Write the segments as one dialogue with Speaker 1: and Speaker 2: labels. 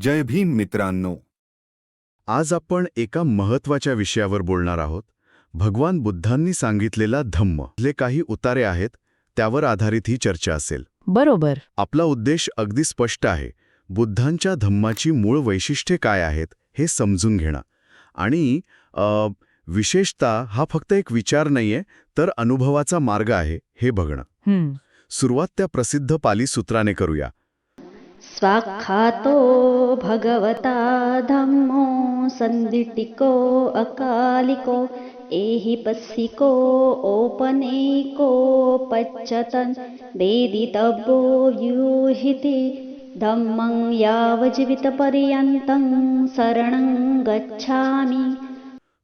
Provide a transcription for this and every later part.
Speaker 1: जय भीम मित्रांनो.
Speaker 2: आज आपण एका महत्त्वाच्या विषयावर बोलणार आहोत. भगवान बुद्धांनी सांगितलेला धम्म. ले काही उतारे आहेत त्यावर आधारित ही चर्चा असेल.
Speaker 3: बरोबर.
Speaker 2: आपला उद्देश अगदी स्पष्ट आहे. बुद्धांच्या धम्माची मूळ वैशिष्ट्ये काय आहेत हे समजून घेणं. आणि अ, विशेषतः हा फक्त एक विचार नाहीये तर अनुभवाचा मार्ग आहे हे बघणं. सुरुवात त्या प्रसिद्ध पाली सूत्राने करूया.
Speaker 4: स्वाख्यातो भगवता धम्मो सन्दिटिको अकालिको एहिपस्सिको ओपनेको पच्यतन् वेदितव्यो व्यूहिति धम्मं यावजीवितपर्यन्तं शरणं गच्छामि।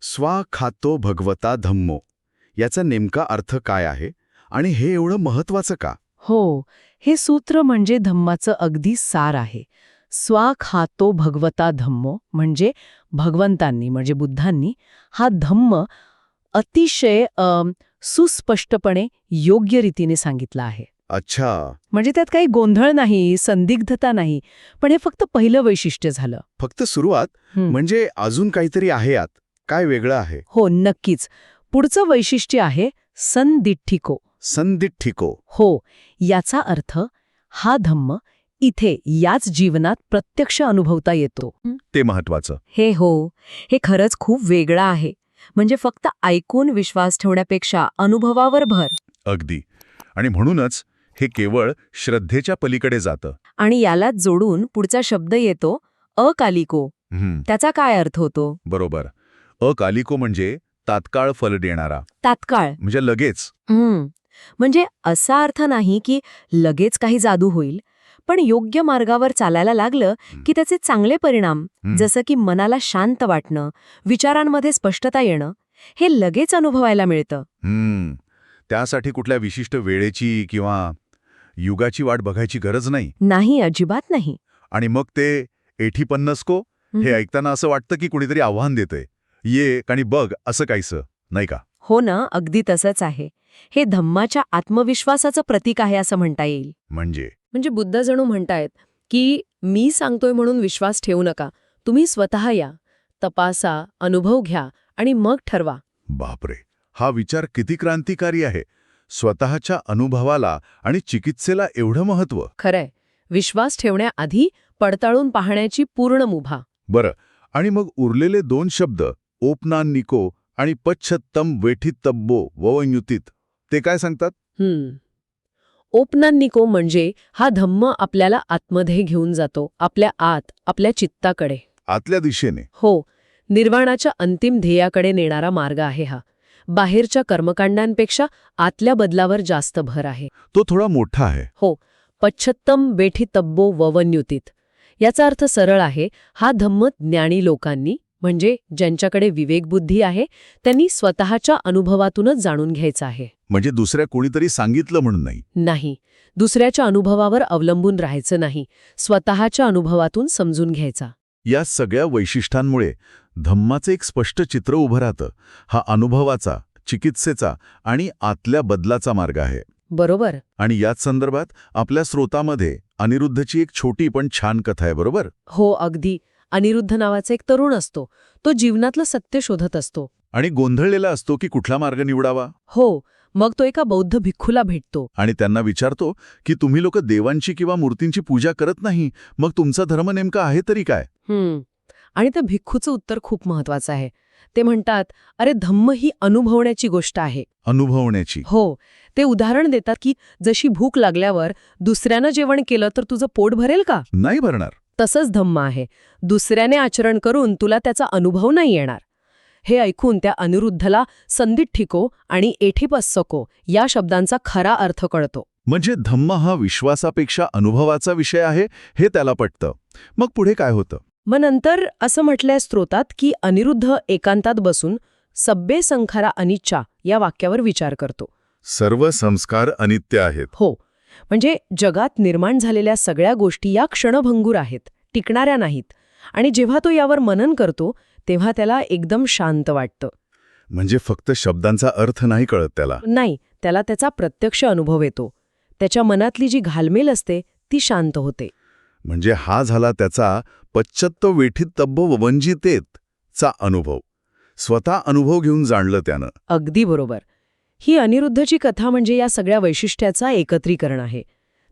Speaker 2: स्वाखातो भगवता धम्मो याचा नेमका अर्थ काय आहे? आणि हे एवढं महत्वाचं का?
Speaker 3: हो हे सूत्र म्हणजे धम्माचं अगदी सार आहे. स्वा खातो भगवता धम्मो म्हणजे भगवंतांनी म्हणजे बुद्धांनी. हा धम्म अतिशय सुस्पष्टपणे योग्य रीतीने सांगितला आहे.
Speaker 2: अच्छा.
Speaker 3: म्हणजे त्यात काही गोंधळ नाही संदिग्धता नाही पण हे फक्त पहिलं वैशिष्ट्य झालं.
Speaker 2: फक्त सुरुवात?
Speaker 3: हं.
Speaker 2: म्हणजे अजून काहीतरी आहे यात? काय वेगळं आहे?
Speaker 3: हो नक्कीच. पुढचं वैशिष्ट्य आहे संदिठ्ठिको
Speaker 2: संदिठ्ठिको
Speaker 3: हो याचा अर्थ हा धम्म इथे याच जीवनात प्रत्यक्ष अनुभवता येतो.
Speaker 2: ते महत्वाचं
Speaker 3: हे हो हे खरंच खूप वेगळं आहे. म्हणजे फक्त ऐकून विश्वास ठेवण्यापेक्षा अनुभवावर भर.
Speaker 5: अगदी. आणि म्हणूनच हे केवळ श्रद्धेच्या पलीकडे जातं.
Speaker 3: आणि यालाच जोडून पुढचा शब्द येतो अकालिको. त्याचा काय अर्थ होतो?
Speaker 5: बरोबर. अकालिको म्हणजे तात्काळ फल देणारा.
Speaker 3: तात्काळ.
Speaker 5: म्हणजे लगेच.
Speaker 3: म्हणजे असा अर्थ नाही की लगेच काही जादू होईल पण योग्य मार्गावर चालायला लागलं की त्याचे चांगले परिणाम जसं की मनाला शांत वाटणं विचारांमध्ये स्पष्टता येणं हे लगेच अनुभवायला मिळतं.
Speaker 5: त्यासाठी कुठल्या विशिष्ट वेळेची किंवा युगाची वाट बघायची गरज नाही.
Speaker 3: नाही अजिबात नाही.
Speaker 5: आणि मग ते एठी पन्नसको हं. ऐकताना असं वाटतं की कुणीतरी आव्हान देतंय. ये आणि बघ असं काहीसं नाही का?
Speaker 3: हो ना अगदी तसंच आहे. हे धम्माच्या आत्मविश्वासाचं प्रतीक आहे असं म्हणता येईल.
Speaker 5: म्हणजे?
Speaker 6: म्हणजे बुद्ध जणू म्हणतायत की मी सांगतोय म्हणून विश्वास ठेवू नका. तुम्ही स्वतः या तपासा अनुभव घ्या आणि मग ठरवा.
Speaker 5: बापरे हा विचार किती क्रांतिकारी आहे. स्वतःच्या अनुभवाला आणि चिकित्सेला एवढं महत्त्व
Speaker 6: खरंय. विश्वास ठेवण्याआधी पडताळून पाहण्याची पूर्ण मुभा.
Speaker 5: बरं आणि मग उरलेले दोन शब्द ओपनान्निको आणि पच्छत्तम वेठितब्बो ववयुतीत ते काय सांगतात?
Speaker 6: हम्म. ओपनान्निको म्हणजे हा धम्म आपल्याला आतमध्ये घेऊन जातो आपल्या आत आपल्या चित्ताकडे.
Speaker 5: आतल्या दिशेने.
Speaker 6: हो निर्वाणाच्या अंतिम ध्येयाकडे नेणारा मार्ग आहे हा. बाहेरच्या कर्मकांडांपेक्षा आतल्या बदलावर जास्त भर आहे.
Speaker 5: तो थोडा मोठा आहे.
Speaker 6: हो पच्छत्तम बेठितब्बो ववन्युतीत. याचा अर्थ सरळ आहे हा धम्म ज्ञानी लोकांनी म्हणजे ज्यांच्याकडे विवेकबुद्धी आहे त्यांनी स्वतःच्या अनुभवातूनच जाणून घ्यायचं आहे.
Speaker 5: म्हणजे दुसऱ्या कोणीतरी सांगितलं म्हणून नाही.
Speaker 6: नाही. दुसऱ्याच्या अनुभवावर अवलंबून राहायचं नाही. स्वतःच्या अनुभवातून समजून घ्यायचा.
Speaker 5: या सगळ्या वैशिष्ट्यांमुळे धम्माचे एक स्पष्ट चित्र उभं राहतं. हा अनुभवाचा चिकित्सेचा आणि आतल्या बदलाचा मार्ग आहे.
Speaker 6: बरोबर.
Speaker 5: आणि याच संदर्भात आपल्या स्रोतामध्ये अनिरुद्धची एक छोटी पण छान कथा आहे बरोबर?
Speaker 6: हो अगदी. अनिरुद्ध नावाचा एक तरुण असतो. तो जीवनातलं सत्य शोधत असतो.
Speaker 5: आणि गोंधळलेला असतो की कुठला मार्ग निवडावा?
Speaker 6: हो. मग तो एका बौद्ध भिक्खूला भेटतो.
Speaker 5: आणि त्यांना विचारतो की तुम्ही लोक देवांची किंवा मूर्तींची पूजा करत नाही मग तुमचा धर्म नेमका आहे तरी काय?
Speaker 6: आणि त्या भिक्खूचं उत्तर खूप महत्वाचं आहे. ते म्हणतात अरे धम्म ही अनुभवण्याची गोष्ट आहे.
Speaker 5: अनुभवण्याची.
Speaker 6: हो. ते उदाहरण देतात की जशी भूक लागल्यावर दुसऱ्यानं जेवण केलं तर तुझं पोट भरेल का?
Speaker 5: नाही भरणार.
Speaker 6: तसंच धम्म आहे. दुसऱ्याने आचरण करून तुला त्याचा अनुभव नाही येणार. हे ऐकून त्या अनिरुद्धला संदिठ्ठिको आणि एठिपस्सको या शब्दांचा खरा अर्थ कळतो.
Speaker 5: म्हणजे धम्म हा विश्वासापेक्षा अनुभवाचा विषय आहे हे त्याला पटतं. मग पुढे काय होतं?
Speaker 6: मग नंतर असं म्हटलंय स्त्रोतात की अनिरुद्ध एकांतात बसून सब्बे संखारा अनिच्छा या वाक्यावर विचार करतो.
Speaker 5: सर्व संस्कार अनित्य आहेत.
Speaker 6: हो. म्हणजे जगात निर्माण झालेल्या सगळ्या गोष्टी या क्षणभंगूर आहेत टिकणाऱ्या नाहीत. आणि जेव्हा तो यावर मनन करतो तेव्हा त्याला एकदम शांत वाटतं.
Speaker 5: म्हणजे फक्त शब्दांचा अर्थ नाही कळत त्याला.
Speaker 6: नाही त्याला त्याचा प्रत्यक्ष अनुभव येतो. त्याच्या मनातली जी घालमेल असते ती शांत होते.
Speaker 5: म्हणजे हा झाला त्याचा पश्चत्त वेठीत तब्ब वंजितेत चा अनुभव. स्वतः अनुभव घेऊन जाणलं त्यानं.
Speaker 6: अगदी बरोबर. ही अनिरुद्धची कथा म्हणजे या सगळ्या वैशिष्ट्याचा एकत्रीकरण आहे.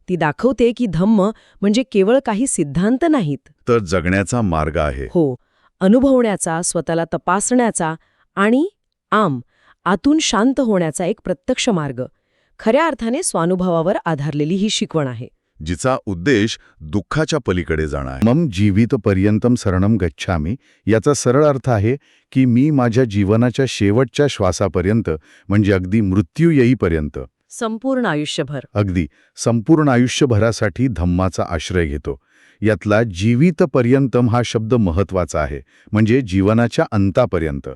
Speaker 6: ती दाखवते की धम्म म्हणजे केवळ काही सिद्धांत नाहीत.
Speaker 5: तर जगण्याचा मार्ग आहे.
Speaker 6: हो अनुभवण्याचा स्वतःला तपासण्याचा आणि आम आतून शांत होण्याचा एक प्रत्यक्ष मार्ग. खऱ्या अर्थाने स्वानुभवावर आधारलेली ही शिकवण आहे.
Speaker 5: जिचा उद्देश दुःखाच्या पलीकडे जाणं आहे.
Speaker 2: मम जीवित पर्यंतम शरणम गच्छामी. याचा सरळ अर्थ आहे की मी माझ्या जीवनाच्या शेवटच्या श्वासापर्यंत म्हणजे अगदी मृत्यू येईपर्यंत
Speaker 6: संपूर्ण आयुष्यभर.
Speaker 2: अगदी संपूर्ण आयुष्यभरासाठी धम्माचा आश्रय घेतो. यातला जीवित पर्यंतम हा शब्द महत्त्वाचा आहे म्हणजे जीवनाच्या अंतापर्यंत.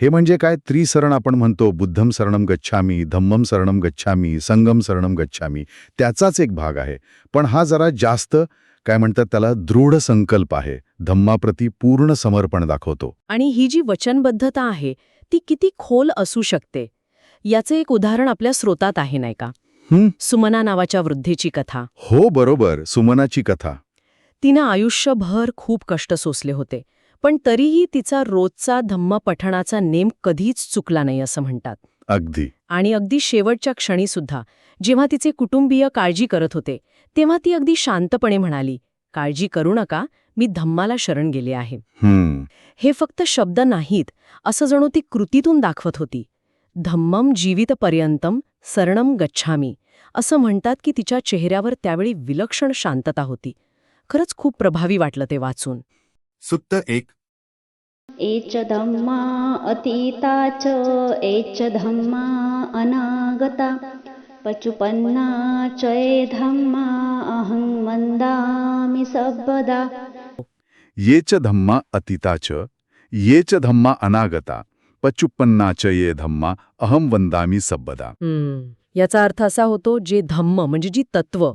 Speaker 2: हे म्हणजे काय? त्रिसरण आपण म्हणतो बुद्धम शरणम गच्छामी धम्मम शरणम गच्छामी संगम शरणम गच्छामी त्याचाच एक भाग आहे. पण हा जरा जास्त काय म्हणतात त्याला दृढ संकल्प आहे. धम्माप्रती पूर्ण समर्पण दाखवतो.
Speaker 6: आणि ही जी वचनबद्धता आहे ती किती खोल असू शकते? याचे एक उदाहरण आपल्या स्रोतात आहे नाही का? सुमना नावाच्या वृद्धेची कथा.
Speaker 2: हो बरोबर. सुमनाची कथा.
Speaker 6: तिनं आयुष्यभर खूप कष्ट सोसले होते पण तरीही तिचा रोजचा धम्म पठणाचा नेम कधीच चुकला नाही असं म्हणतात.
Speaker 2: अगदी.
Speaker 6: आणि अगदी शेवटच्या क्षणीसुद्धा जेव्हा तिचे कुटुंबीय काळजी करत होते तेव्हा ती अगदी शांतपणे म्हणाली काळजी करू नका मी धम्माला शरण गेले आहे. हे फक्त शब्द नाहीत असं जणू ती कृतीतून दाखवत होती. धम्मम जीवितपर्यंतम सरणम गच्छामी. असं म्हणतात की तिच्या चेहऱ्यावर त्यावेळी विलक्षण शांतता होती. खरंच खूप प्रभावी वाटलं ते वाचून.
Speaker 5: सुत्त एक.
Speaker 4: एच धम्मा अतीता च एच धम्मा अनागता. पचुपन्ना च ये धम्मा अहं वन्दामि सर्वदा
Speaker 5: ये च धम्मा अतीताच ये च धम्मा अनागता. पचुप्पन्नाच ये धम्मा अहम वंदामी सब्बदा.
Speaker 6: याचा अर्थ असा होतो जे धम्म म्हणजे जी तत्व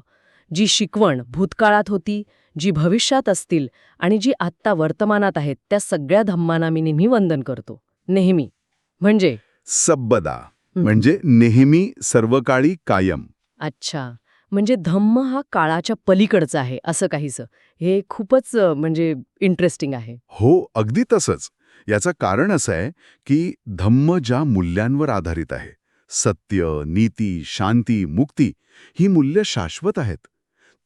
Speaker 6: जी शिकवण भूतकाळात होती जी भविष्यात असतील आणि जी आत्ता वर्तमानात आहेत त्या सगळ्या धम्मांना मी नेहमी वंदन करतो. नेहमी. म्हणजे?
Speaker 5: सब्बदा. म्हणजे नेहमी सर्वकाळी कायम.
Speaker 6: अच्छा. म्हणजे धम्म हा काळाच्या पलीकडचा आहे असं काहीसं. हे खूपच म्हणजे इंटरेस्टिंग आहे.
Speaker 5: हो अगदी तसंच. याचं कारण असं आहे की धम्म ज्या मूल्यांवर आधारित आहे सत्य नीती शांती मुक्ती ही मूल्य शाश्वत आहेत.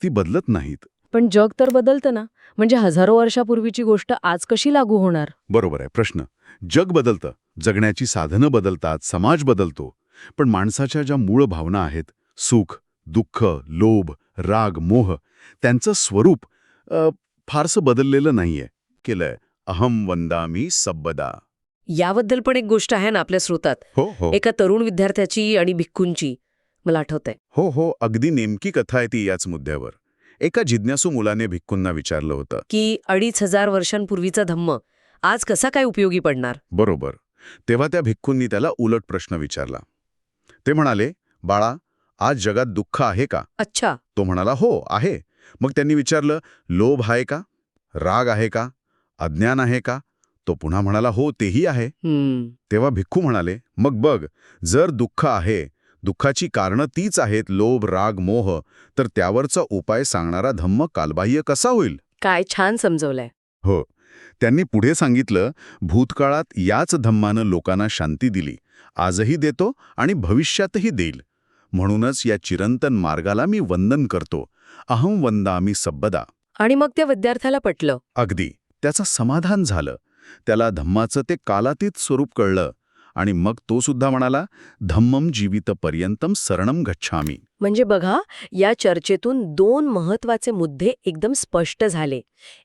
Speaker 5: ती बदलत नाहीत.
Speaker 6: पण जग तर बदलतं ना. म्हणजे हजारो वर्षापूर्वीची गोष्ट आज कशी लागू होणार?
Speaker 5: बरोबर आहे. प्रश्न. जग बदलतं. जगण्याची साधनं बदलतात. समाज बदलतो. पण माणसाच्या ज्या मूळ भावना आहेत सुख दुःख लोभ राग मोह त्यांचं स्वरूप अ, फारसं बदललेलं नाहीये. केलंय. अहम वंदामी सब्बदा.
Speaker 6: याबद्दल पण एक गोष्ट आहे ना आपल्या स्रोतात.
Speaker 5: हो हो.
Speaker 6: एका तरुण विद्यार्थ्याची आणि भिक्खूंची. मला आठवतंय.
Speaker 5: हो हो. अगदी नेमकी कथा आहे ती याच मुद्द्यावर. एका जिज्ञासू मुलाने भिक्खूंना विचारलं होतं.
Speaker 6: की अडीच हजार वर्षांपूर्वीचा धम्म आज कसा काय उपयोगी पडणार?
Speaker 5: बरोबर. तेव्हा त्या भिक्खूंनी त्याला उलट प्रश्न विचारला. ते म्हणाले बाळा आज जगात दुःख आहे का?
Speaker 6: अच्छा.
Speaker 5: तो म्हणाला हो आहे. मग त्यांनी विचारलं लोभ आहे का? राग आहे का? अज्ञान आहे का? तो पुन्हा म्हणाला हो तेही आहे. तेव्हा भिक्खू म्हणाले मग बघ जर दुःख आहे दुःखाची कारणं तीच आहेत लोभ राग मोह. तर त्यावरचा उपाय सांगणारा धम्म कालबाह्य कसा होईल?
Speaker 6: काय छान समजवलंय.
Speaker 5: हो. त्यांनी पुढे सांगितलं भूतकाळात याच धम्मानं लोकांना शांती दिली. आजही देतो आणि भविष्यातही देईल. म्हणूनच या चिरंतन मार्गाला मी वंदन करतो. अहम वंदामी सब्बदा.
Speaker 6: आणि मग त्या विद्यार्थ्याला पटलं.
Speaker 5: अगदी. त्याचं समाधान झालं. त्याला धम्माचं ते कालातीत स्वरूप कळलं. आणि मग तो सुद्धा म्हणाला धम्मम जीवित पर्यंतम सरणम गच्छामी.
Speaker 6: म्हणजे बघा या चर्चेतून दोन महत्त्वाचे मुद्दे एकदम स्पष्ट झाले.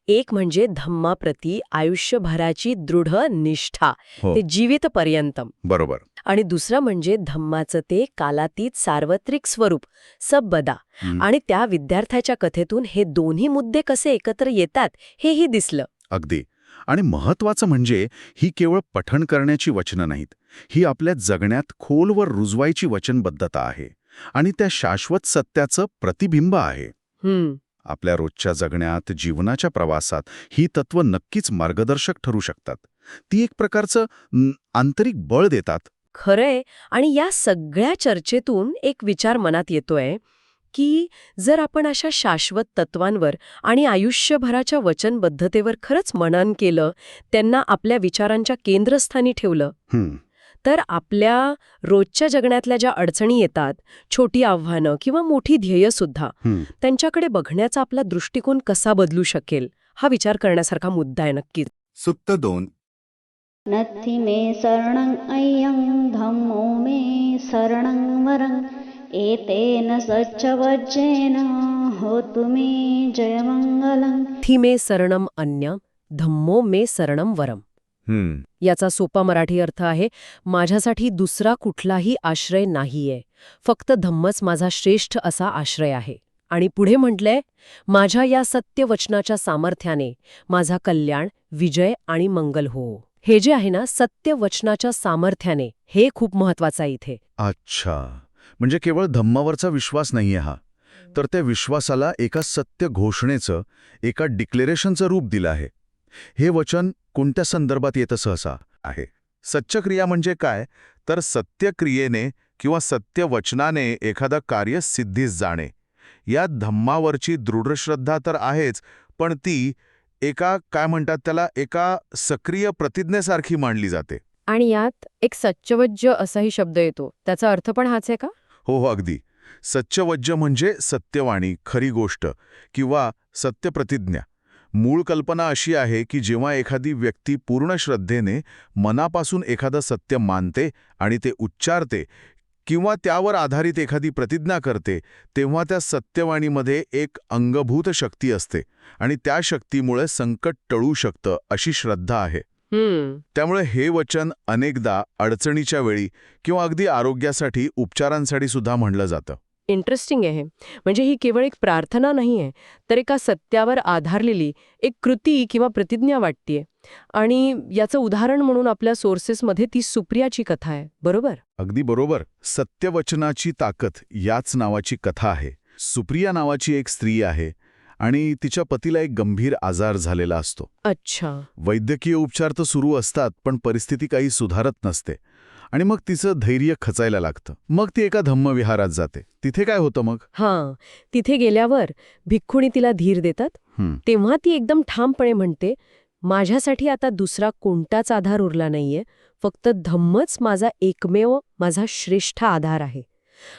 Speaker 6: एक म्हणजे धम्माप्रती आयुष्यभराची दृढ निष्ठा
Speaker 5: हो.
Speaker 6: ते जीवितपर्यंतम
Speaker 5: बरोबर.
Speaker 6: आणि दुसरं म्हणजे धम्माचं ते कालातीत सार्वत्रिक स्वरूप सबदा
Speaker 5: हं.
Speaker 6: आणि त्या विद्यार्थ्याच्या कथेतून हे दोन्ही मुद्दे कसे एकत्र येतात हेही दिसलं.
Speaker 5: अगदी. आणि महत्वाचं म्हणजे ही केवळ पठण करण्याची वचनं नाहीत. ही आपल्या जगण्यात खोलवर रुजवायची वचनबद्धता आहे आणि त्या शाश्वत सत्याचं प्रतिबिंब आहे. आपल्या रोजच्या जगण्यात जीवनाच्या प्रवासात ही तत्व नक्कीच मार्गदर्शक ठरू शकतात. ती एक प्रकारचं आंतरिक बळ देतात.
Speaker 6: खरंय. आणि या सगळ्या चर्चेतून एक विचार मनात येतोय. की जर आपण अशा शाश्वत तत्वांवर आणि आयुष्यभराच्या वचनबद्धतेवर खरंच मनन केलं त्यांना आपल्या विचारांच्या केंद्रस्थानी ठेवलं
Speaker 1: हं,
Speaker 6: तर आपल्या रोजच्या जगण्यातल्या ज्या अडचणी येतात छोटी आव्हानं किंवा मोठी ध्येयसुद्धा. त्यांच्याकडे बघण्याचा आपला दृष्टिकोन कसा बदलू शकेल हा विचार करण्यासारखा मुद्दा आहे नक्कीच.
Speaker 1: सुत्त दोन.
Speaker 4: नत्थि मे शरणं अय्यं धम्मो मे शरणं वरं. एतेन सच्चवज्जेन होतु मे जयमङ्गलम्
Speaker 6: थी मे शरणम अन्य धम्मो मे शरणम वरम। याचा सोपा मराठी अर्थ आहे माझ्यासाठी दुसरा कुठलाही आश्रय नाहीये फक्त धम्मच माझा श्रेष्ठ असा आश्रय आहे. आणि पुढे म्हटलंय माझ्या या सत्य वचनाच्या सामर्थ्याने माझा कल्याण विजय आणि मंगल हो. हे जे आहे ना सत्य वचनाच्या सामर्थ्याने हे खूप महत्वाचं आहे इथे.
Speaker 5: अच्छा. म्हणजे केवळ धम्मावरचा विश्वास नाहीये हा. तर त्या विश्वासाला एका सत्य घोषणेचं एका डिक्लेरेशनचं रूप दिलं आहे. हे वचन कोणत्या संदर्भात येतं सहसा? आहे. सच्चक्रिया म्हणजे काय? तर सत्यक्रियेने किंवा सत्यवचनाने एखादं कार्य सिद्धीस जाणे. या धम्मावरची दृढश्रद्धा तर आहेच पण ती एका काय म्हणतात त्याला एका सक्रिय प्रतिज्ञेसारखी मांडली जाते.
Speaker 6: आणि यात एक सच्चवज्य असाही शब्द येतो. त्याचा अर्थ पण हाच आहे का?
Speaker 5: हो हो अगदी. सच्चवज्य म्हणजे सत्यवाणी खरी गोष्ट किंवा सत्यप्रतिज्ञा. मूळ कल्पना अशी आहे की जेव्हा एखादी व्यक्ती पूर्ण श्रद्धेने मनापासून एखादं सत्य मानते आणि ते उच्चारते किंवा त्यावर आधारित एखादी प्रतिज्ञा करते तेव्हा त्या सत्यवाणीमध्ये एक अंगभूत शक्ती असते आणि त्या शक्तीमुळे संकट टळू शकतं अशी श्रद्धा आहे. त्यामुळे हे वचन अनेकदा अडचणीच्या वेळी किंवा अगदी आरोग्यासाठी उपचारांसाठी सुद्धा म्हणलं जातं.
Speaker 6: इंटरेस्टिंग आहे म्हणजे ही केवळ एक प्रार्थना नाही आहे तर एका सत्यावर आधारलेली एक कृती किंवा प्रतिज्ञा वाटतीये. आणि याचं उदाहरण म्हणून आपल्या सोर्सेसमध्ये ती सुप्रियाची कथा आहे. बरोबर?
Speaker 5: अगदी बरोबर. सत्यवचनाची ताकद याच नावाची कथा आहे. सुप्रिया नावाची एक स्त्री आहे. आणि तिच्या पतीला एक गंभीर आजार झालेला असतो.
Speaker 6: अच्छा.
Speaker 5: वैद्यकीय उपचार तर सुरू असतात पण परिस्थिती काही सुधारत नसते. आणि मग तिचं धैर्य खचायला लागतं. मग ती एका धम्मविहारात जाते. तिथे काय होतं मग?
Speaker 6: हां. तिथे गेल्यावर भिक्खुणी तिला धीर देतात. तेव्हा ती एकदम ठामपणे म्हणते माझ्यासाठी आता दुसरा कोणताच आधार उरला नाहीये. फक्त धम्मच माझा एकमेव माझा श्रेष्ठ आधार आहे.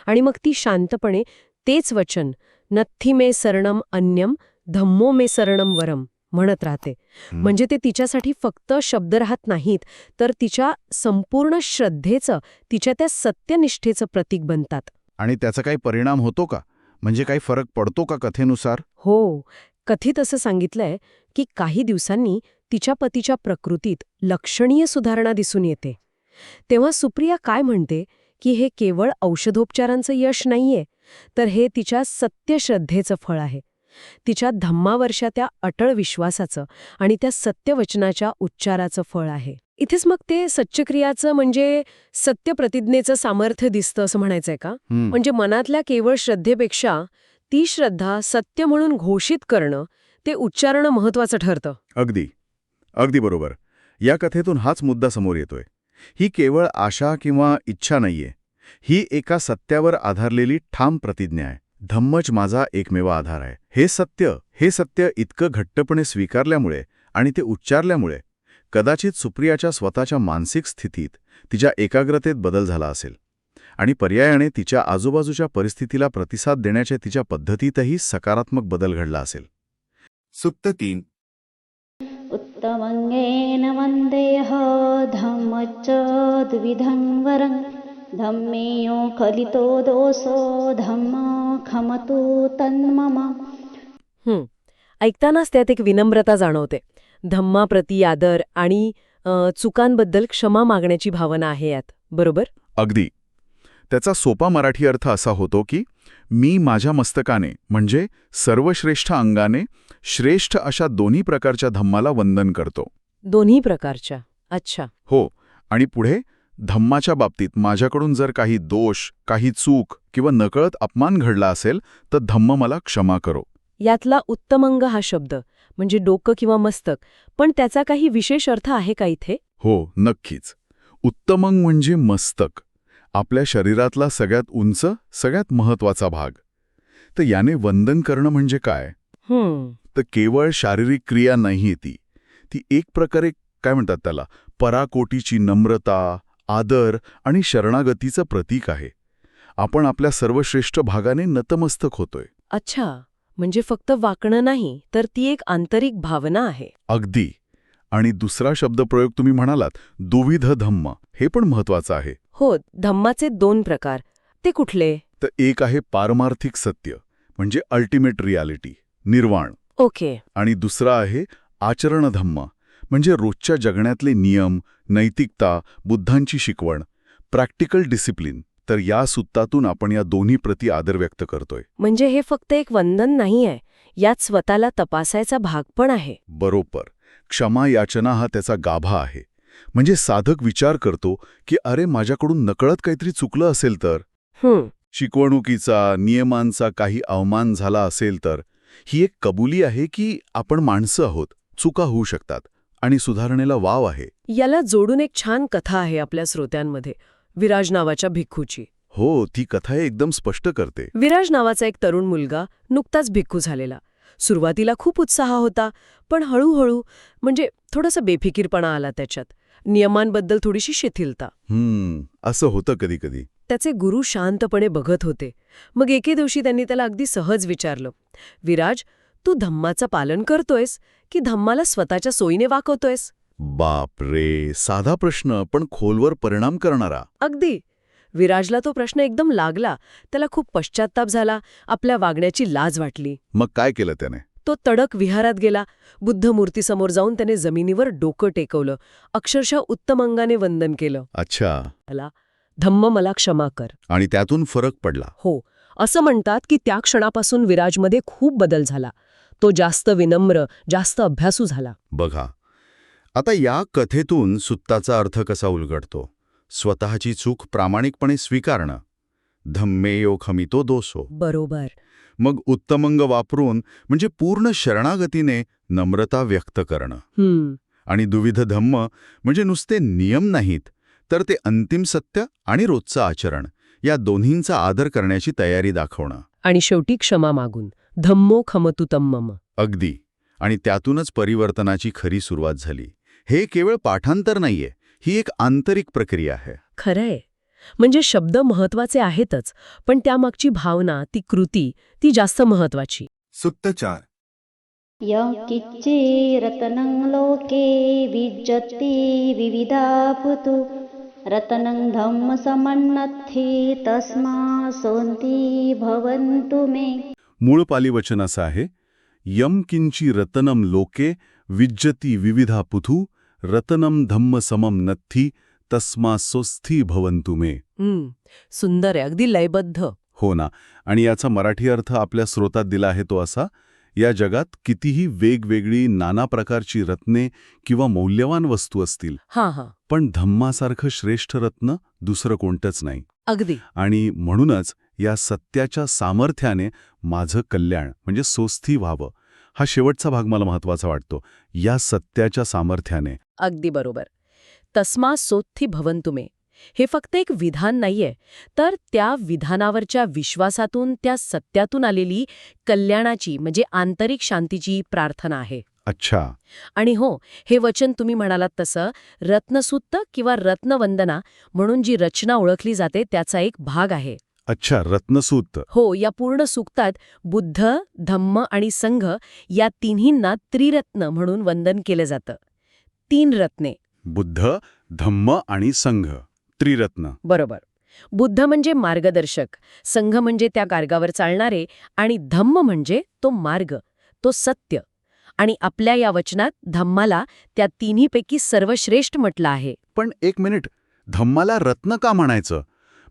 Speaker 6: आणि मग ती शांतपणे तेच वचन नथी मे शरणम अन्यम धम्मो मे शरणम वरम म्हणत राहते. म्हणजे ते तिच्यासाठी फक्त शब्द राहत नाहीत तर तिच्या संपूर्ण श्रद्धेचं तिच्या त्या सत्यनिष्ठेचं प्रतीक बनतात.
Speaker 5: आणि त्याचा काही परिणाम होतो का? म्हणजे काही फरक पडतो का कथेनुसार?
Speaker 6: हो कथित असं सांगितलंय की काही दिवसांनी तिच्या पतीच्या प्रकृतीत लक्षणीय सुधारणा दिसून येते. तेव्हा सुप्रिया काय म्हणते की हे केवळ औषधोपचारांचं यश नाहीये तर हे तिच्या सत्यश्रद्धेचं फळ आहे. तिच्या धम्मावर्षा त्या अटळ विश्वासाचं आणि त्या सत्यवचनाच्या उच्चाराचं फळ आहे. इथेच मग ते सच्चक्रियाचं म्हणजे सत्यप्रतिज्ञेचं सामर्थ्य दिसतं असं म्हणायचंय का. म्हणजे मनातल्या केवळ श्रद्धेपेक्षा ती श्रद्धा सत्य म्हणून घोषित करणं ते उच्चारणं महत्वाचं ठरतं.
Speaker 5: अगदी. अगदी बरोबर. या कथेतून हाच मुद्दा समोर येतोय. ही केवळ आशा किंवा इच्छा नाहीये. ही एका सत्यावर आधारलेली ठाम प्रतिज्ञा आहे. धम्मच माझा एकमेव आधार आहे. हे सत्य हे सत्य इतकं घट्टपणे स्वीकारल्यामुळे आणि ते उच्चारल्यामुळे कदाचित सुप्रियाच्या स्वतःच्या मानसिक स्थितीत तिच्या एकाग्रतेत बदल झाला असेल आणि पर्यायाने तिच्या आजूबाजूच्या परिस्थितीला प्रतिसाद देण्याच्या तिच्या पद्धतीतही सकारात्मक बदल घडला असेल.
Speaker 1: सुत्त तीन.
Speaker 4: उत्तमङ्गेन वन्देह धम्मच्च द्विधं वरं धम्मेयो खलितो दोषो धम्म खमतु तन्मम.
Speaker 6: हं. ऐकतानाच त्यात एक विनम्रता जाणवते. धम्माप्रती आदर आणि चुकांबद्दल क्षमा मागण्याची भावना आहे यात. बरोबर?
Speaker 5: अगदी. त्याचा सोपा मराठी अर्थ असा होतो की मी माझ्या मस्तकाने म्हणजे सर्वश्रेष्ठ अंगाने श्रेष्ठ अशा दोन्ही प्रकारच्या धम्माला वंदन करतो.
Speaker 6: दोन्ही प्रकारच्या. अच्छा.
Speaker 5: हो. आणि पुढे धम्माच्या बाबतीत माझ्याकडून जर काही दोष काही चूक किंवा नकळत अपमान घडला असेल तर धम्म मला क्षमा करो.
Speaker 6: यातला उत्तमंग हा शब्द म्हणजे डोकं किंवा मस्तक पण त्याचा काही विशेष अर्थ आहे का इथे?
Speaker 5: हो नक्कीच. उत्तमंग म्हणजे मस्तक. आपल्या शरीरातला सगळ्यात उंच सगळ्यात महत्त्वाचा भाग. तर याने वंदन करणं म्हणजे काय? तर केवळ शारीरिक क्रिया नाही ती. ती एक प्रकारे काय म्हणतात त्याला पराकोटीची नम्रता आदर आणि शरणागतीचं प्रतीक आहे. आपण आपल्या सर्वश्रेष्ठ भागाने नतमस्तक होतोय.
Speaker 6: अच्छा म्हणजे फक्त वाकणं नाही तर ती एक आंतरिक भावना आहे.
Speaker 5: अगदी. आणि दुसरा शब्दप्रयोग तुम्ही म्हणालात दुविध धम्म हे पण महत्वाचं आहे.
Speaker 6: हो धम्माचे दोन प्रकार. ते कुठले?
Speaker 5: तर एक आहे पारमार्थिक सत्य म्हणजे अल्टिमेट रियालिटी निर्वाण.
Speaker 6: ओके.
Speaker 5: आणि दुसरा आहे आचरणधम्म म्हणजे रोजच्या जगण्यातले नियम नैतिकता बुद्धांची शिकवण प्रॅक्टिकल डिसिप्लिन. तर या सुत्तातून आपण या दोन्ही प्रती आदर व्यक्त करतोय.
Speaker 6: म्हणजे हे फक्त एक वंदन नाही आहे यात स्वतःला तपासायचा भाग पण आहे.
Speaker 5: बरोबर. क्षमा याचना हा त्याचा गाभा आहे. म्हणजे साधक विचार करतो की अरे माझ्याकडून नकळत काहीतरी चुकलं असेल तर? शिकवणुकीचा नियमांचा काही अवमान झाला असेल तर ही एक कबुली आहे की आपण माणसं आहोत चुका होऊ शकतात. आणि सुधारणेला वाव आहे.
Speaker 6: याला जोडून एक छान कथा आहे आपल्या श्रोत्यांमध्ये विराज नावाच्या भिक्खूची.
Speaker 5: हो ती कथा एकदम स्पष्ट करते.
Speaker 6: विराज नावाचा एक तरुण मुलगा नुकताच भिक्खू झालेला. सुरुवातीला खूप उत्साह होता पण हळूहळू म्हणजे थोडासा बेफिकीरपणा आला त्याच्यात. नियमांबद्दल थोडीशी शिथिलता.
Speaker 5: हम्म असं होतं कधी कधी
Speaker 6: त्याचे गुरु शांतपणे बघत होते. मग एके दिवशी त्यांनी त्याला अगदी सहज विचारलं विराज तू धम्माचं पालन करतोयस की धम्माला स्वतःच्या सोयीने वाकवतोयस
Speaker 5: बाप रे साधा प्रश्न पण खोलवर परिणाम करणारा.
Speaker 6: अगदी. विराजला तो प्रश्न एकदम लागला. त्याला खूप पश्चाताप झाला. आपल्या वागण्याची लाज वाटली.
Speaker 5: मग काय केलं त्याने?
Speaker 6: तो तडक विहारात गेला. बुद्ध मूर्तीसमोर जाऊन त्याने जमिनीवर डोकं टेकवलं. अक्षरशः उत्तम अंगाने वंदन केलं.
Speaker 5: अच्छा.
Speaker 6: मला धम्म मला क्षमा कर.
Speaker 5: आणि त्यातून फरक पडला.
Speaker 6: हो. असं म्हणतात की त्या क्षणापासून विराजमध्ये खूप बदल झाला. तो जास्त विनम्र जास्त अभ्यासू झाला.
Speaker 7: बघा आता या कथेतून सुत्ताचा अर्थ कसा उलगडतो? स्वतःची चूक प्रामाणिकपणे स्वीकारणं. धम्मेयो खमितो दोसो
Speaker 6: बरोबर.
Speaker 7: मग उत्तमंग वापरून म्हणजे पूर्ण शरणागतीने नम्रता व्यक्त करणं.
Speaker 6: हम्म.
Speaker 7: आणि दुविध धम्म म्हणजे नुसते नियम नाहीत तर ते अंतिम सत्य आणि रोजचं आचरण या दोन्हींचा आदर करण्याची तयारी दाखवणं.
Speaker 6: आणि शेवटी क्षमा मागून. धम्मो खमतु तम्मम.
Speaker 7: अगदी. आणि त्यातूनच परिवर्तनाची खरी सुरुवात झाली. हे केवळ पाठांतर नाहीये ही एक आंतरिक प्रक्रिया आहे.
Speaker 6: खरंय. म्हणजे शब्द महत्त्वाचे आहेतच पण त्यामागची भावना ती कृती ती जास्त महत्वाची
Speaker 5: सुत्तचार.
Speaker 4: यङ्किच्चिरतनं लोके विज्जति विविधा पुतु। रतनं धम्मसमन्नत्थि तस्मा सोन्ति भवन्तु मे।
Speaker 5: मूळ पाली वचन असं आहे यम किंची रतनम लोके विज्जती विविधा पुथू रतनम धम्म समम नथी तस्मा सोस्थी भवंतु मे.
Speaker 6: सुंदर आहे अगदी लयबद्ध.
Speaker 5: हो ना आणि याचा मराठी अर्थ आपल्या स्रोतात दिला आहे तो असा या जगात कितीही वेगवेगळी नाना प्रकारची रत्ने किंवा मौल्यवान वस्तू असतील
Speaker 6: हा हा.
Speaker 5: पण धम्मासारखं श्रेष्ठ रत्न दुसरं कोणतंच नाही.
Speaker 6: अगदी.
Speaker 5: आणि म्हणूनच या सत्याच्या सामर्थ्याने माझं कल्याण म्हणजे सोस्थी व्हावं हा शेवटचा भाग मला महत्त्वाचा वाटतो. या सत्याच्या सामर्थ्याने.
Speaker 6: अगदी बरोबर. तस्मा सोत्थी भवंतुमे हे फक्त एक विधान नाहीये तर त्या विधानावरच्या विश्वासातून त्या सत्यातून आलेली कल्याणाची म्हणजे आंतरिक शांतीची प्रार्थना आहे.
Speaker 5: अच्छा.
Speaker 6: आणि हो हे वचन तुम्ही म्हणालात तसं रत्नसूत्त किंवा रत्नवंदना म्हणून जी रचना ओळखली जाते त्याचा एक भाग आहे.
Speaker 5: अच्छा रत्नसूत.
Speaker 6: हो या पूर्ण सूक्तात बुद्ध धम्म आणि संघ या तिन्हींना त्रिरत्न म्हणून वंदन केलं जातं. तीन रत्ने.
Speaker 5: बुद्ध धम्म आणि संघ. त्रिरत्न.
Speaker 6: बरोबर. बुद्ध म्हणजे मार्गदर्शक संघ म्हणजे त्या मार्गावर चालणारे आणि धम्म म्हणजे तो मार्ग तो सत्य. आणि आपल्या या वचनात धम्माला त्या तिन्हीपैकी सर्वश्रेष्ठ म्हटलं आहे.
Speaker 5: पण एक मिनिट धम्माला रत्न का म्हणायचं?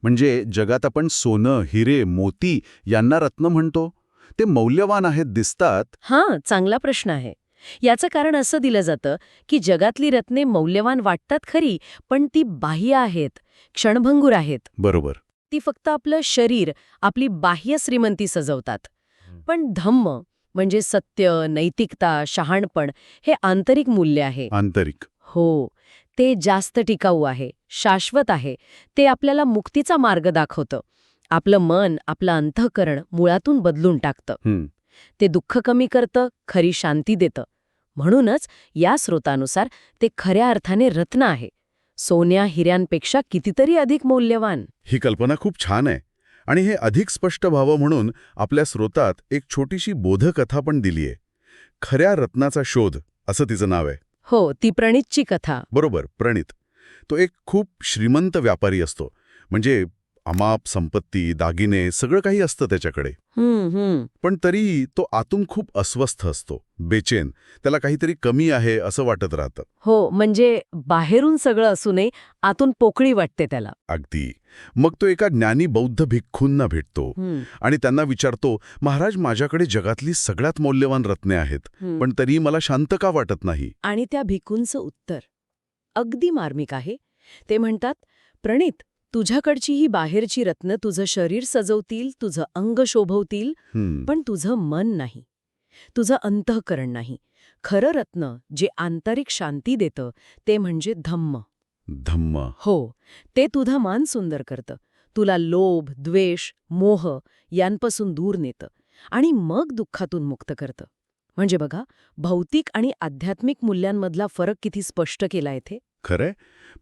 Speaker 5: म्हणजे जगात आपण सोनं हिरे मोती यांना रत्न म्हणतो? ते मौल्यवान आहेत दिसतात.
Speaker 6: हां चांगला प्रश्न आहे. याचं कारण असं दिलं जातं की जगातली रत्ने मौल्यवान वाटतात खरी पण ती बाह्य आहेत क्षणभंगूर आहेत.
Speaker 5: बरोबर.
Speaker 6: ती फक्त आपलं शरीर आपली बाह्य श्रीमंती सजवतात. पण धम्म म्हणजे सत्य नैतिकता शहाणपण हे आंतरिक मूल्य आहे.
Speaker 5: आंतरिक.
Speaker 6: हो. ते जास्त टिकाऊ आहे शाश्वत आहे ते आपल्याला मुक्तीचा मार्ग दाखवतं. आपलं मन आपलं अंतःकरण मुळातून बदलून टाकतं. ते दुःख कमी करतं खरी शांती देतं. म्हणूनच या स्रोतानुसार ते खऱ्या अर्थाने रत्न आहे. सोन्या हिऱ्यांपेक्षा कितीतरी अधिक मौल्यवान.
Speaker 5: ही कल्पना खूप छान आहे. आणि हे अधिक स्पष्ट व्हावं म्हणून आपल्या स्रोतात एक छोटीशी बोधकथा पण दिलीये. खऱ्या रत्नाचा शोध असं तिचं नाव आहे.
Speaker 6: हो ती प्रणितची कथा.
Speaker 5: बरोबर प्रणित. तो एक खूप श्रीमंत व्यापारी असतो. म्हणजे अमाप संपत्ती दागिने सगळं काही असतं त्याच्याकडे. पण तरी तो आतून खूप अस्वस्थ असतो बेचेन त्याला काहीतरी कमी आहे असं वाटत राहतं.
Speaker 6: हो म्हणजे बाहेरून सगळं असूनही आतून पोकळी वाटते त्याला.
Speaker 5: अगदी. मग तो एका ज्ञानी बौद्ध भिक्खूंना भेटतो आणि त्यांना विचारतो महाराज माझ्याकडे जगातली सगळ्यात मौल्यवान रत्ने आहेत. पण तरी मला शांत का वाटत नाही?
Speaker 6: आणि त्या भिकूंचं उत्तर अगदी मार्मिक आहे. ते म्हणतात प्रणित तुझ्याकडची ही बाहेरची रत्न तुझं शरीर सजवतील तुझं अंग शोभवतील पण तुझं मन नाही. तुझं अंतःकरण नाही. खरं रत्न जे आंतरिक शांती देतं ते म्हणजे धम्म.
Speaker 5: धम्म.
Speaker 6: हो ते तुझं मान सुंदर करतं. तुला लोभ द्वेष मोह यांपासून दूर नेतं आणि मग दुःखातून मुक्त करतं. म्हणजे बघा भौतिक आणि आध्यात्मिक मूल्यांमधला फरक किती स्पष्ट केला येथे
Speaker 5: खरंय.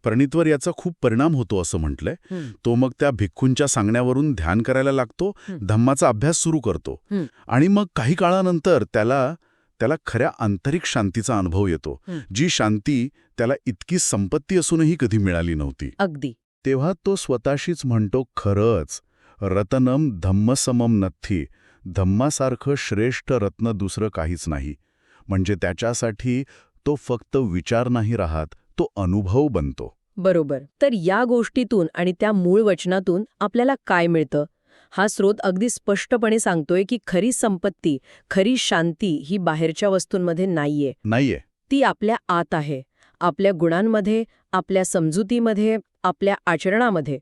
Speaker 5: प्रणितवर याचा खूप परिणाम होतो असं म्हटलंय. तो मग त्या भिक्खूंच्या सांगण्यावरून ध्यान करायला लागतो. धम्माचा अभ्यास सुरू करतो. आणि मग काही काळानंतर त्याला त्याला खऱ्या आंतरिक शांतीचा अनुभव येतो. जी शांती त्याला इतकी संपत्ती असूनही कधी मिळाली नव्हती.
Speaker 6: अगदी.
Speaker 5: तेव्हा तो स्वतःशीच म्हणतो खरंच रतनम धम्मसमम नथी धम्मासारखं श्रेष्ठ रत्न दुसरं काहीच नाही. म्हणजे त्याच्यासाठी तो फक्त विचार नाही राहत तो अनुभव बनतो.
Speaker 6: बरोबर. तर या गोष्टीतून आणि त्या मूळ वचनातून आपल्याला काय मिळतं? हा स्रोत अगदी स्पष्टपणे सांगतोय की खरी संपत्ती खरी शांती ही बाहेरच्या वस्तूंमध्ये नाहीये.
Speaker 5: नाहीये.
Speaker 6: ती आपल्या आत आहे. आपल्या गुणांमध्ये आपल्या समजुतीमध्ये आपल्या आचरणामध्ये.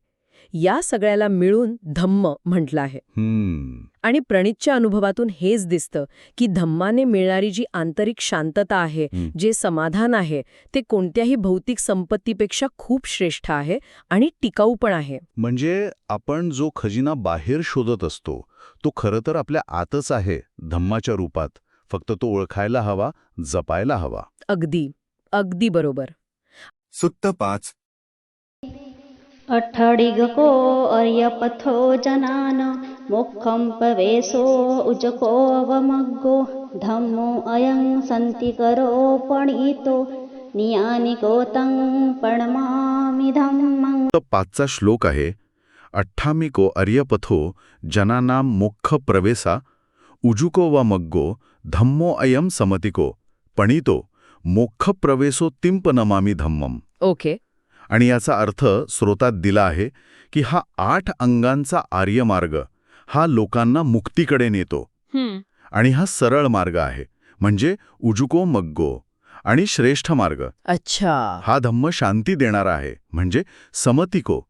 Speaker 6: या सगळ्याला मिळून धम्म म्हटलं आहे.
Speaker 5: हम्म.
Speaker 6: आणि प्रणितच्या अनुभवातून हेच दिसतं की धम्माने मिळणारी जी आंतरिक शांतता आहे
Speaker 5: हं.
Speaker 6: जे समाधान आहे ते कोणत्याही भौतिक संपत्तीपेक्षा खूप श्रेष्ठ आहे आणि टिकाऊ पण आहे.
Speaker 5: म्हणजे आपण जो खजिना बाहेर शोधत असतो तो खरं तर आपल्या आतच आहे धम्माच्या रूपात. फक्त तो ओळखायला हवा जपायला हवा.
Speaker 6: अगदी. अगदी बरोबर.
Speaker 1: सुत्त पाच.
Speaker 4: अठडिगको अर्यपथो जनान मोक्षं प्रवेशो उजको अवमग्गो धम्मो अयं सन्तिकरो पणितो नियानिको तं प्रणमामि धम्मं
Speaker 5: पाचचा श्लोक आहे अठ्ठामिको अर्यपथो जनानाम मोक्ष प्रवेसा उजुको वा मग्गो धम्मो अयम समतिको पणितो मोक्ष प्रवेशो तिंप नमामी धम्मम।
Speaker 6: ओके।
Speaker 5: आणि याचा अर्थ स्रोतात दिला आहे की हा आठ अंगांचा आर्यमार्ग हा लोकांना मुक्तीकडे नेतो. आणि हा सरळ मार्ग आहे म्हणजे उजुको मग्गो आणि श्रेष्ठ मार्ग.
Speaker 6: अच्छा.
Speaker 5: हा धम्म शांती देणारा आहे म्हणजे समतिको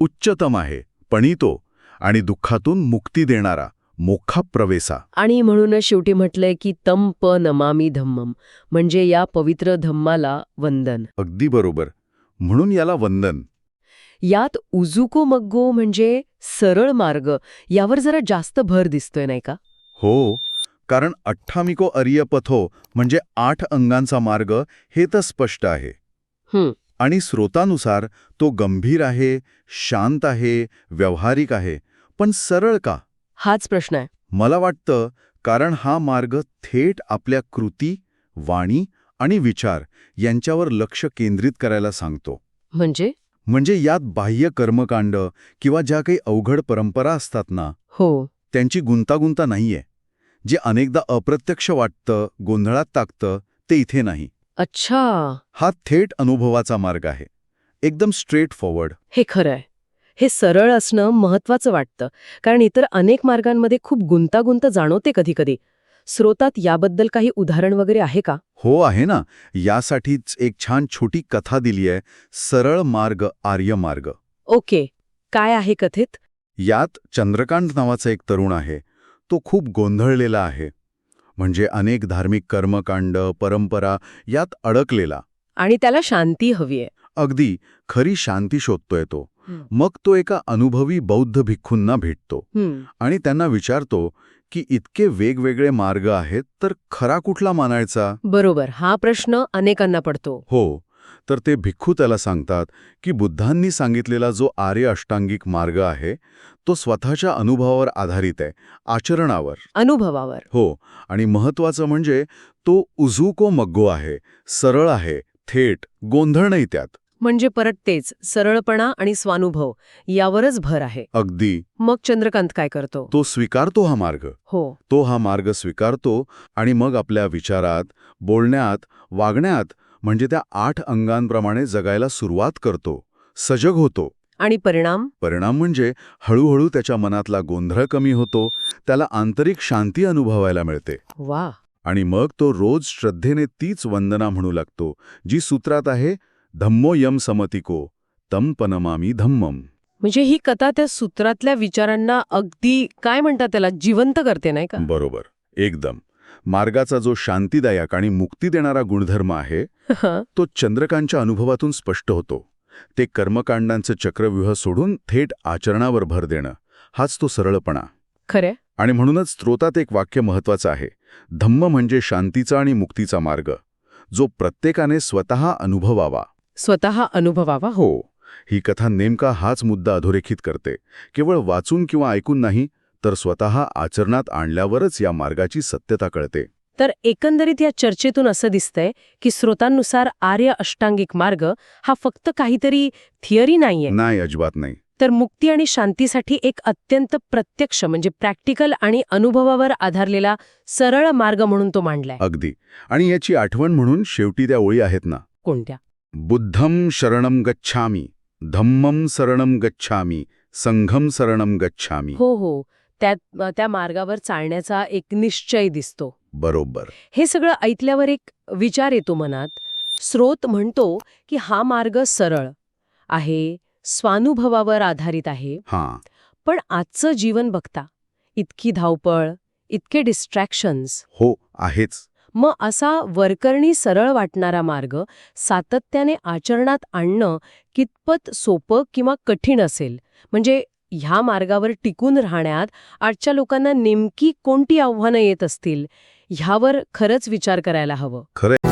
Speaker 5: उच्चतम आहे पणितो आणि दुःखातून मुक्ती देणारा मोखा प्रवेसा.
Speaker 6: आणि म्हणूनच शेवटी म्हटलंय की तम प नमामी धम्मम म्हणजे या पवित्र धम्माला वंदन.
Speaker 5: अगदी बरोबर. म्हणून याला वंदन.
Speaker 6: यात उजुको मग्गो म्हणजे सरळ मार्ग यावर जरा जास्त भर दिसतोय नाही का?
Speaker 5: हो कारण अठ्ठामिको अर्यपथो म्हणजे आठ अंगांचा मार्ग हे तर स्पष्ट आहे.
Speaker 6: हं.
Speaker 5: आणि स्रोतानुसार तो गंभीर आहे शांत आहे व्यावहारिक आहे पण सरळ का?
Speaker 6: हाच प्रश्न आहे.
Speaker 5: मला वाटतं कारण हा मार्ग थेट आपल्या कृती वाणी आणि विचार यांच्यावर लक्ष केंद्रित करायला सांगतो.
Speaker 6: म्हणजे?
Speaker 5: म्हणजे यात बाह्य कर्मकांड किंवा ज्या काही अवघड परंपरा असतात ना
Speaker 6: हो.
Speaker 5: त्यांची गुंतागुंता नाहीये. जे अनेकदा अप्रत्यक्ष वाटतं गोंधळात टाकतं ते इथे नाही.
Speaker 6: अच्छा.
Speaker 5: हा थेट अनुभवाचा मार्ग आहे. एकदम स्ट्रेट फॉरवर्ड
Speaker 6: हे खरं आहे हे सरळ असणं महत्वाचं वाटतं. कारण इतर अनेक मार्गांमध्ये खूप गुंतागुंत जाणवते कधीकधी. स्रोतात याबद्दल काही उदाहरण वगैरे आहे का?
Speaker 5: हो आहे ना. यासाठीच एक छान छोटी कथा दिली आहे सरळ मार्ग आर्य मार्ग.
Speaker 6: ओके. काय आहे कथित?
Speaker 5: यात चंद्रकांत नावाचा एक तरुण आहे. तो खूप गोंधळलेला आहे. म्हणजे अनेक धार्मिक कर्मकांड परंपरा यात अडकलेला.
Speaker 6: आणि त्याला शांती हवीये
Speaker 5: अगदी खरी शांती शोधतोय तो. मग तो एका अनुभवी बौद्ध भिक्खूंना भेटतो. आणि त्यांना विचारतो की इतके वेगवेगळे मार्ग आहेत तर खरा कुठला मानायचा?
Speaker 6: बरोबर हा प्रश्न अनेकांना पडतो.
Speaker 5: हो तर ते भिक्खू त्याला सांगतात की बुद्धांनी सांगितलेला जो आर्य अष्टांगिक मार्ग आहे तो स्वतःच्या अनुभवावर आधारित आहे आचरणावर.
Speaker 6: अनुभवावर.
Speaker 5: हो आणि महत्वाचं म्हणजे तो उझुको मग्गो आहे सरळ आहे थेट गोंधळ नाही त्यात.
Speaker 6: म्हणजे परत तेच सरळपणा आणि स्वानुभव यावरच भर आहे.
Speaker 5: अगदी.
Speaker 6: मग चंद्रकांत काय करतो?
Speaker 5: तो स्वीकारतो हा मार्ग.
Speaker 6: हो.
Speaker 5: तो हा मार्ग स्वीकारतो आणि मग आपल्या विचारात बोलण्यात वागण्यात म्हणजे त्या आठ अंगांप्रमाणे जगायला सुरुवात करतो. सजग होतो.
Speaker 6: आणि परिणाम?
Speaker 5: परिणाम म्हणजे हळूहळू त्याच्या मनातला गोंधळ कमी होतो त्याला आंतरिक शांती अनुभवायला मिळते.
Speaker 6: वा
Speaker 5: आणि मग तो रोज श्रद्धेने तीच वंदना म्हणू लागतो जी सूत्रात आहे धम्मो यम समतिको तम पनमामी धम्मम.
Speaker 6: म्हणजे ही कथा त्या सूत्रातल्या विचारांना अगदी काय म्हणतात त्याला? जिवंत करते नाही का?
Speaker 5: बरोबर. एकदम. मार्गाचा जो शांतीदायक आणि मुक्ती देणारा गुणधर्म आहे तो चंद्रकांतच्या अनुभवातून स्पष्ट होतो. ते कर्मकांडांचं चक्रव्यूह सोडून थेट आचरणावर भर देणं हाच तो सरळपणा.
Speaker 6: खरे?
Speaker 5: आणि म्हणूनच स्त्रोतात एक वाक्य महत्वाचं आहे. धम्म म्हणजे शांतीचा आणि मुक्तीचा मार्ग. जो प्रत्येकाने स्वतः अनुभवावा.
Speaker 6: स्वतः अनुभवावा.
Speaker 5: हो ही कथा नेमका हाच मुद्दा अधोरेखित करते. केवळ वाचून किंवा ऐकून नाही तर स्वतः आचरणात आणल्यावरच या मार्गाची सत्यता कळते.
Speaker 6: तर एकंदरीत या चर्चेतून असं दिसतंय की स्रोतांनुसार आर्य अष्टांगिक मार्ग हा फक्त काहीतरी थिअरी नाहीये.
Speaker 5: नाही अजिबात नाही.
Speaker 6: तर मुक्ती आणि शांतीसाठी एक अत्यंत प्रत्यक्ष म्हणजे प्रॅक्टिकल आणि अनुभवावर आधारलेला सरळ मार्ग म्हणून तो मांडलाय.
Speaker 5: अगदी. आणि याची आठवण म्हणून शेवटी त्या ओळी आहेत ना.
Speaker 6: कोणत्या?
Speaker 5: बुद्धम शरणम गच्छामी धम्मम शरणम गच्छामी संघम शरणम गच्छामी.
Speaker 6: हो हो. त्यात त्या मार्गावर चालण्याचा एक निश्चय दिसतो.
Speaker 5: बरोबर.
Speaker 6: हे सगळं ऐकल्यावर एक विचार येतो मनात. स्रोत म्हणतो की हा मार्ग सरळ आहे स्वानुभवावर आधारित आहे.
Speaker 5: हां.
Speaker 6: पण आजचं जीवन बघता इतकी धावपळ इतके डिस्ट्रॅक्शन्स
Speaker 5: हो आहेच.
Speaker 6: मग असा वरकरणी सरळ वाटणारा मार्ग सातत्याने आचरणात आणणं कितपत सोपं किंवा कठीण असेल? म्हणजे ह्या मार्गावर टिकून राहण्यात आजच्या लोकांना नेमकी कोणती आव्हानं येत असतील? ह्यावर खरंच विचार करायला हवं.
Speaker 5: खरं